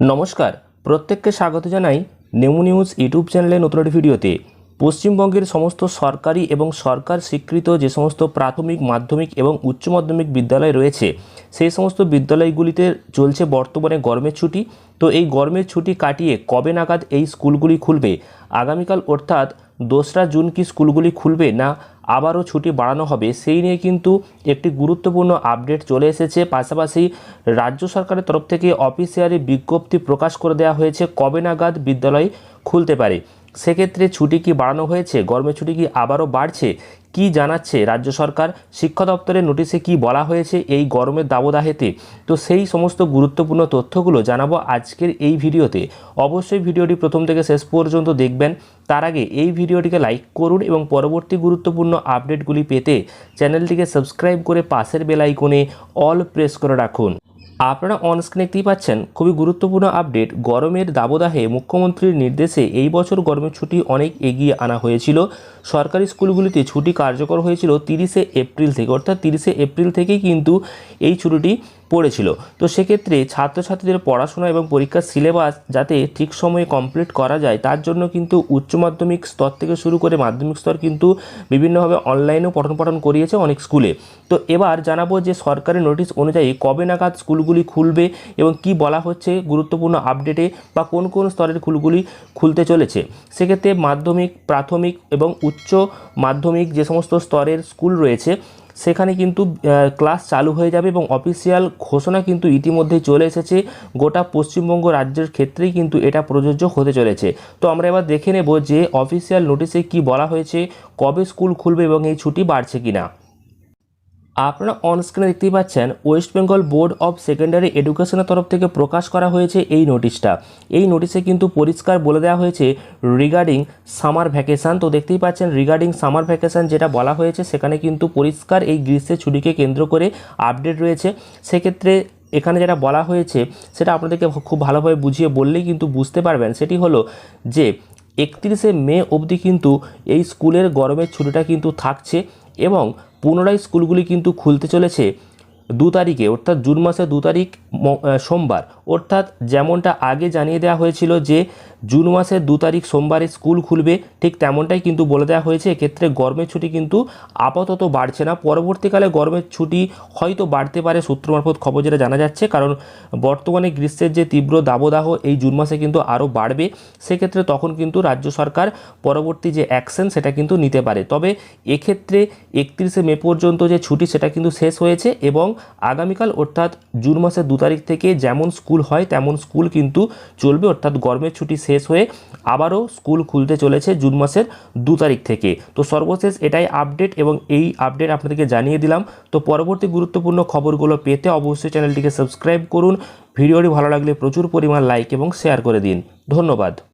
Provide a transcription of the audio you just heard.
নমস্কার প্রত্যেককে স্বাগত জানাই নেমু নিউজ ইউটিউব চ্যানেলে নতুন একটি ভিডিওতে। পশ্চিমবঙ্গের সমস্ত সরকারি এবং সরকার স্বীকৃত যে সমস্ত প্রাথমিক, মাধ্যমিক এবং উচ্চ মাধ্যমিক বিদ্যালয় রয়েছে, সেই সমস্ত বিদ্যালয়গুলিতে চলছে বর্তমানে গরমের ছুটি। তো এই গরমের ছুটি কাটিয়ে কবে নাগাদ এই স্কুলগুলি খুলবে? আগামীকাল অর্থাৎ দোসরা জুন কি স্কুলগুলি খুলবে না আবারও ছুটি বাড়ানো হবে? সেই নিয়ে কিন্তু একটি গুরুত্বপূর্ণ আপডেট চলে এসেছে। পাশাপাশি রাজ্য সরকারের তরফ থেকে অফিসিয়ালি বিজ্ঞপ্তি প্রকাশ করে দেওয়া হয়েছে কবে নাগাদ বিদ্যালয় খুলতে পারে। সেক্ষেত্রে ছুটি কি বাড়ানো হয়েছে? গরমের ছুটি কি আবারও বাড়ছে? কি জানাচ্ছে রাজ্য সরকার? শিক্ষা দপ্তরের নোটিশে কি বলা হয়েছে এই গরমের দাবদাহেতে? তো সেই সমস্ত গুরুত্বপূর্ণ তথ্যগুলো জানাব আজকের এই ভিডিওতে। অবশ্যই ভিডিওটি প্রথম থেকে শেষ পর্যন্ত দেখবেন। তার আগে এই ভিডিওটিকে লাইক করুন এবং পরবর্তী গুরুত্বপূর্ণ আপডেটগুলি পেতে চ্যানেলটিকে সাবস্ক্রাইব করে পাশের বেল আইকনে অল প্রেস করে রাখুন। আপনারা অনস্ক্রিনে দেখতেই পাচ্ছেন, খুবই গুরুত্বপূর্ণ আপডেট গরমের দাবদাহে মুখ্যমন্ত্রীর নির্দেশে এই বছর গরমের ছুটি অনেক এগিয়ে আনা হয়েছিল। সরকারি স্কুলগুলিতে ছুটি কার্যকর হয়েছিল তিরিশে এপ্রিল থেকে, অর্থাৎ তিরিশে এপ্রিল থেকেই কিন্তু এই ছুটিটি পড়েছিল। তো সেক্ষেত্রে ছাত্রছাত্রীদের পড়াশোনা এবং পরীক্ষার সিলেবাস যাতে ঠিক সময়ে কমপ্লিট করা যায়, তার জন্য কিন্তু উচ্চ মাধ্যমিক স্তর থেকে শুরু করে মাধ্যমিক স্তর কিন্তু বিভিন্নভাবে অনলাইনেও পঠন পাঠন করিয়েছে অনেক স্কুলে। তো এবার জানাব যে সরকারি নোটিশ অনুযায়ী কবে নাগাদ স্কুলগুলি খুলবে এবং কি বলা হচ্ছে গুরুত্বপূর্ণ আপডেটে বা কোন কোন স্তরের স্কুলগুলি খুলতে চলেছে। সেক্ষেত্রে মাধ্যমিক, প্রাথমিক এবং উচ্চ মাধ্যমিক যে সমস্ত স্তরের স্কুল রয়েছে, সেখানে কিন্তু ক্লাস চালু হয়ে যাবে এবং অফিসিয়াল ঘোষণা কিন্তু ইতিমধ্যেই চলে এসেছে। গোটা পশ্চিমবঙ্গ রাজ্যের ক্ষেত্রেই কিন্তু এটা প্রযোজ্য হতে চলেছে। তো আমরা এবার দেখে নেব যে অফিসিয়াল নোটিশে কি বলা হয়েছে, কবে স্কুল খুলবে এবং এই ছুটি বাড়ছে কিনা। আপনারা অনস্ক্রিনে দেখতেই পাচ্ছেন west Bengal board of secondary এডুকেশনের তরফ থেকে প্রকাশ করা হয়েছে এই নোটিশটা এই নোটিশে কিন্তু পরিষ্কার বলে দেওয়া হয়েছে রিগার্ডিং সামার ভ্যাকেশান তো দেখতেই পাচ্ছেন রিগার্ডিং সামার ভ্যাকেশান যেটা বলা হয়েছে, সেখানে কিন্তু পরিষ্কার এই গ্রীষ্মের ছুটিকে কেন্দ্র করে আপডেট রয়েছে। সেক্ষেত্রে এখানে যেটা বলা হয়েছে, সেটা আপনাদেরকে খুব ভালোভাবে বুঝিয়ে বললেই কিন্তু বুঝতে পারবেন। সেটি হলো যে, একত্রিশে মে অবধি কিন্তু এই স্কুলের গরমের ছুটিটা কিন্তু থাকছে। এবং পুনরায় স্কুলগুলি কিন্তু খুলতে চলেছে। দু তারিখে, অর্থাৎ জুন মাসের দু তারিখ সোমবার। অর্থাৎ যেমনটা আগে জানিয়ে দেওয়া হয়েছিল যে জুন মাসের দু তারিখ সোমবারে স্কুল খুলবে, ঠিক তেমনটাই কিন্তু বলে দেওয়া হয়েছে। এক্ষেত্রে গরমের ছুটি কিন্তু আপাতত বাড়ছে না। পরবর্তীকালে গরমের ছুটি হয়তো বাড়তে পারে সূত্র মারফত খবর যেটা জানা যাচ্ছে, কারণ বর্তমানে গ্রীষ্মের যে তীব্র দাবদাহ এই জুন মাসে কিন্তু আরও বাড়বে। সেক্ষেত্রে তখন কিন্তু রাজ্য সরকার পরবর্তী যে অ্যাকশন সেটা কিন্তু নিতে পারে। তবে এক্ষেত্রে একত্রিশে মে পর্যন্ত যে ছুটি সেটা কিন্তু শেষ হয়েছে এবং আগামীকাল অর্থাৎ জুন মাসের দু তারিখ থেকে যেমন স্কুল হয়, তেমন স্কুল কিন্তু চলবে। অর্থাৎ গরমের ছুটি শেষ হয়ে আবারও স্কুল খুলতে চলেছে জুন মাসের দু তারিখ থেকে। তো সর্বশেষ এটাই আপডেট এবং এই আপডেট আপনাদেরকে জানিয়ে দিলাম। তো পরবর্তী গুরুত্বপূর্ণ খবরগুলো পেতে অবশ্যই চ্যানেলটিকে সাবস্ক্রাইব করুন। ভিডিওটি ভালো লাগলে প্রচুর পরিমাণ লাইক এবং শেয়ার করে দিন। ধন্যবাদ।